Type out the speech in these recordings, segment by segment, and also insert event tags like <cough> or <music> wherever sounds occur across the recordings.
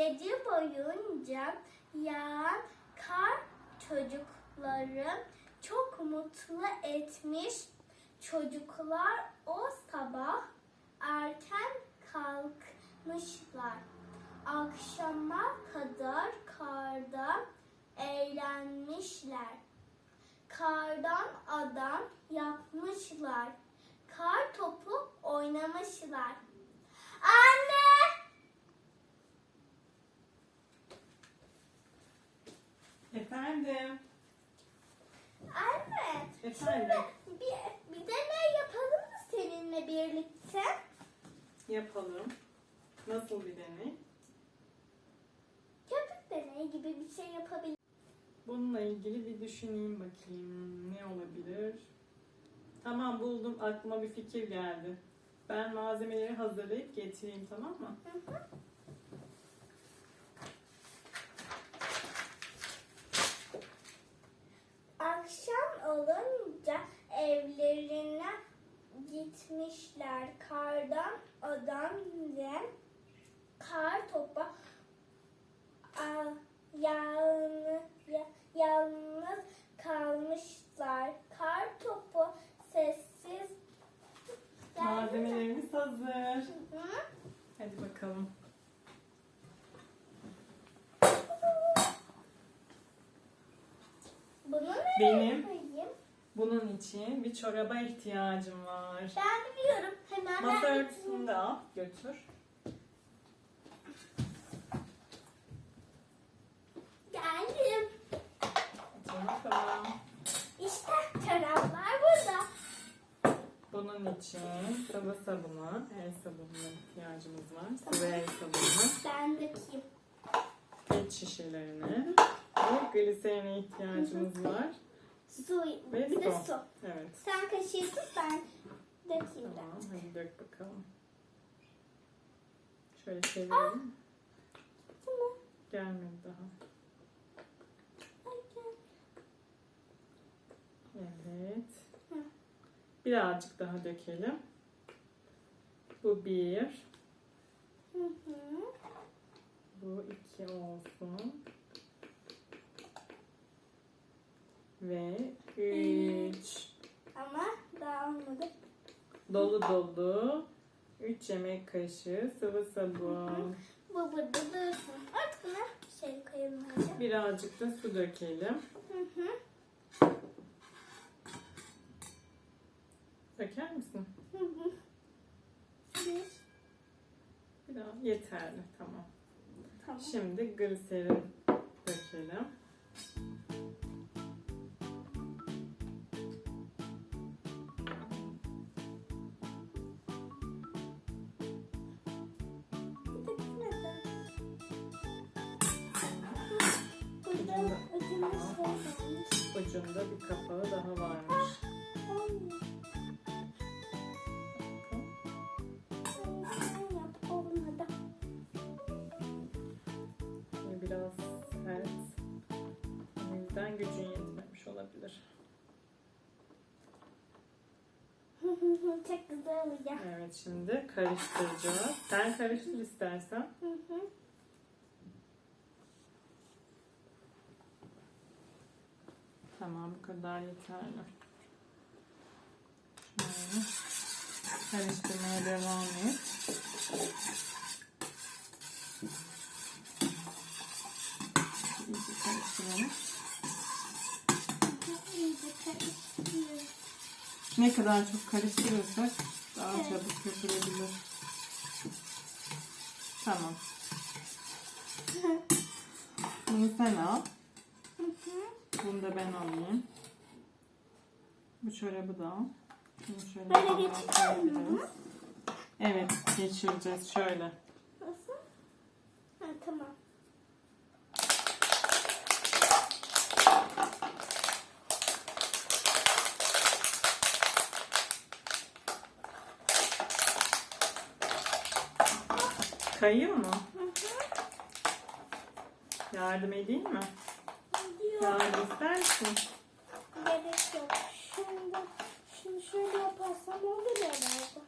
Gece boyunca yağan kar çocukları çok mutlu etmiş. Çocuklar o sabah erken kalkmışlar. Akşama kadar karda eğlenmişler. Kardan adam yapmışlar. Kar topu oynamışlar. Anne! Efendim. Anne! Efendim. Şimdi bir, bir deney yapalım mı seninle birlikte? Yapalım. Nasıl bir deney? Köpük deneyi gibi bir şey yapabilir. Bununla ilgili bir düşüneyim bakayım. Ne olabilir? Tamam buldum. Aklıma bir fikir geldi. Ben malzemeleri hazırlayıp getireyim tamam mı? Akşam gitmişler. Kardan adam ile kar topa a, yalnız, ya- yalnız kalmışlar. Kar topu sessiz Malzemelerimiz hazır. Hı? Hadi bakalım. Bunu Benim. Bunun için bir çoraba ihtiyacım var. Ben biliyorum. Hemen Masa ben örtüsünü de al. Götür. Geldim. Hadi bakalım. İşte çoraplar burada. Bunun için sıvı sabunu, el sabununa ihtiyacımız var. Sıvı el sabunu, Ben dökeyim. pet şişelerini ve gliserine ihtiyacımız var. Su, bir de su. su. Evet. Sen kaşığı tut ben dökeyim Tamam, ben. hadi dök bakalım. Şöyle çevirelim. Tamam. Gelmedi daha. Evet. Birazcık daha dökelim. Bu bir. Hı hı. Bu iki olsun. Ve üç. Ama dağılmadı. Dolu dolu. 3 yemek kaşığı sıvı sabun. Bu burada dursun. Artık buna şey koyalım. Birazcık da su dökelim. Hı hı. Döker misin? Hı hı. Bir. Biraz yeterli. Tamam. Tamam. Şimdi gliserin dökelim. Ucunda. Ucunda bir kapağı daha varmış. Biraz sert. O yüzden gücün yetmemiş olabilir. Çok güzel olacak. Evet şimdi karıştıracağız. Sen karıştır istersen. Hı hı. Tamam bu kadar yeterli. Şöyle karıştırmaya devam et. İyice karıştıralım. Ne kadar çok karıştırırsak daha Evet. çabuk köpürebilir. Tamam. <laughs> Bunu sen al. Bunu da ben alayım. Bu çorabı da al. Bunu şöyle Böyle mu? koyabiliriz. Evet geçireceğiz şöyle. Nasıl? Ha, tamam. Kayıyor mu? Hı hı. Yardım edeyim mi? Yardım ister misin? Gerek yok. Şimdi şunu şöyle yaparsam olur herhalde.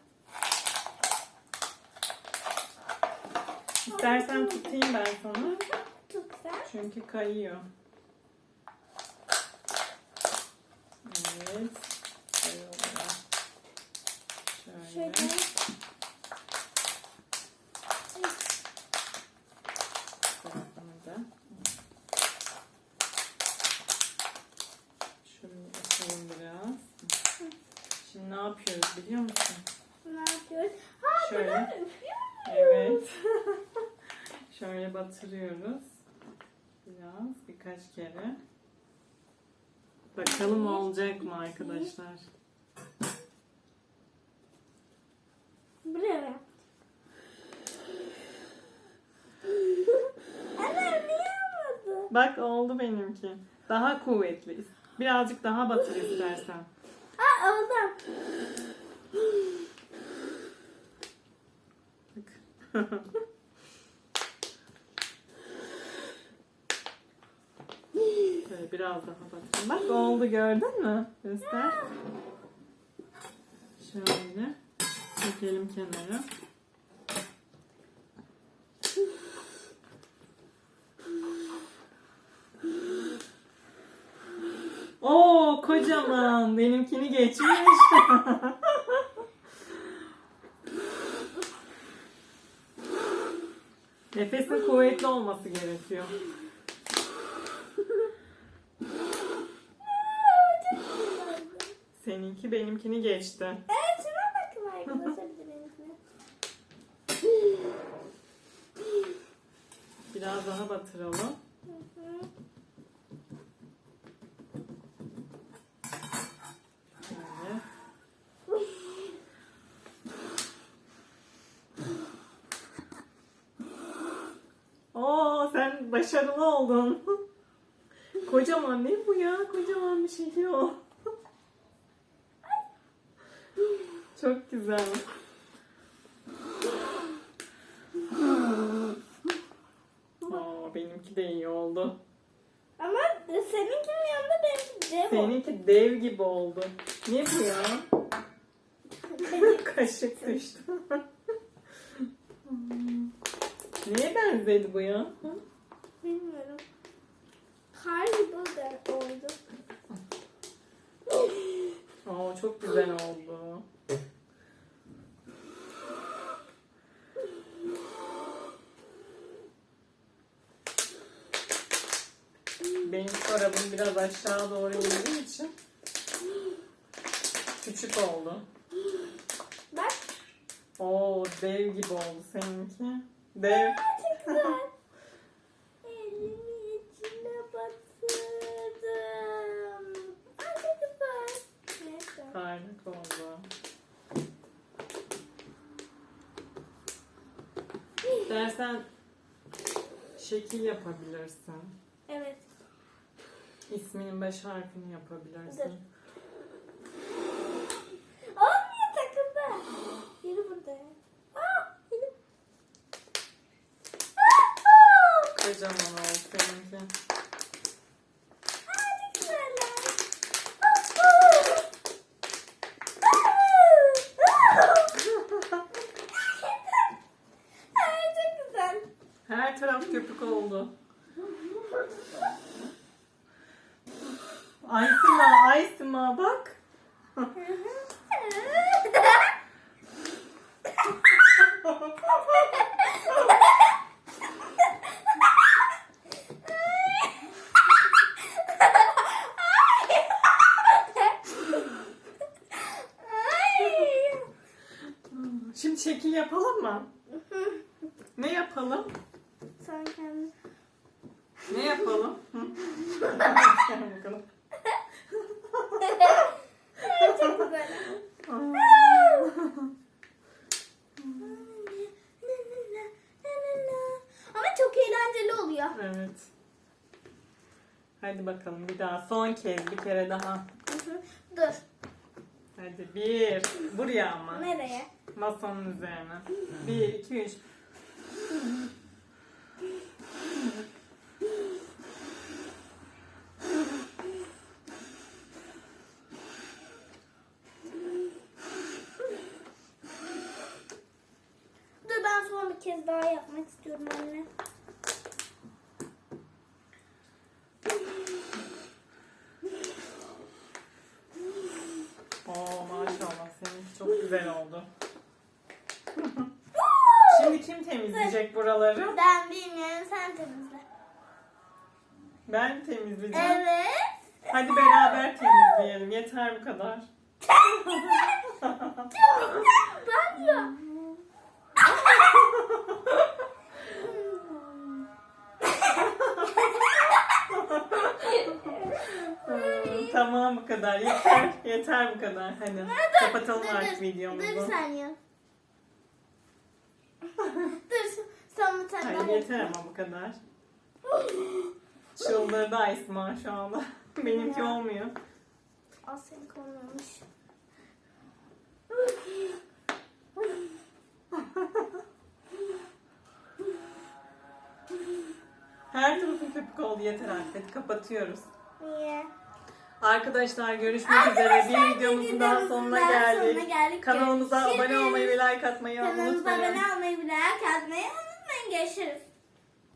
İstersen tutayım ben sana. Tut sen. Çünkü kayıyor. Evet. Kayıyor. Şöyle. Şöyle. Tarafını da. Şurayı açalım biraz. Şimdi ne yapıyoruz biliyor musun? Ne yapıyoruz? Ha Şöyle. buradan üflüyor Evet. Şöyle batırıyoruz. Biraz birkaç kere. Bakalım olacak mı arkadaşlar? Buraya. Anne niye olmadı? Bak oldu benimki. Daha kuvvetli. Birazcık daha batır istersen. Ha oldu. Bak. <laughs> Böyle biraz daha batır. Bak oldu gördün mü? Göster. Şöyle. Çekelim kenara. Oo kocaman. Benimkini geçmiş. <laughs> Nefesin kuvvetli olması gerekiyor. Seninki benimkini geçti. Evet şuna bakın arkadaşlar benimkine. Biraz daha batıralım. Oo sen başarılı oldun. Kocaman ne bu ya? Kocaman bir şey o. Çok güzel. Oo, benimki de iyi oldu. Ama seninkinin yanında benimki dev oldu. Seninki dev gibi oldu. Ne bu ya? <laughs> Kaşık düştü. <laughs> Neye benzedi bu ya? Bilmiyorum. Kar gibi oldu. Oo, çok güzel oldu. Benim çorabım biraz aşağı doğru indiği için küçük oldu. Bak. Oo dev gibi oldu seninki. Dev. Çok güzel. Elimi içine batırdım. Ay çok güzel. Parlak oldu. İstersen şekil yapabilirsin. Evet. İsminin baş harfini yapabilirsin. Olmuyor takıldı. Yürü burada. Aa, elim. Aa, aa. Kocaman oldu seninki. Aa, çok güzeller. Aa, aa. Aa, aa. Ay, çok güzel. Her taraf köpük oldu. <laughs> Aysima, Aysima bak. Ay. Şimdi şekil yapalım mı? Ne yapalım? Sen kendin. Ne yapalım? Hı? Bakalım. Çok güzel. Ama çok eğlenceli oluyor. evet. Hadi bakalım bir daha. Son kez bir kere daha. Dur. Hadi bir. Buraya ama. Nereye? Masanın üzerine. Bir, iki, üç. Dur ben son bir kez daha yapmak istiyorum anne. Oo maşallah seninki çok güzel oldu. Şimdi kim temizleyecek buraları? Ben bilmiyorum sen temizle. Ben temizleyeceğim. Evet. Hadi beraber temizleyelim. Yeter bu kadar. <laughs> Ben ya. Tamam bu kadar. Yeter. <laughs> Yeter bu kadar. Hadi kapatalım artık dur. Dur bir videomuzu. saniye. <laughs> dur son bir tane Hayır daha. yeter ama bu kadar. Çıldırdı Aysma şu anda. Benimki olmuyor. Al senin konulmuş. Her tarafım köpük oldu yeter artık. Kapatıyoruz. Arkadaşlar görüşmek üzere. Bir videomuzun daha sonuna geldik. sonuna geldik. Kanalımıza Görüşürüz. abone olmayı ve like atmayı Kanalımıza unutmayın. abone olmayı, like atmayı unutmayın. Görüşürüz.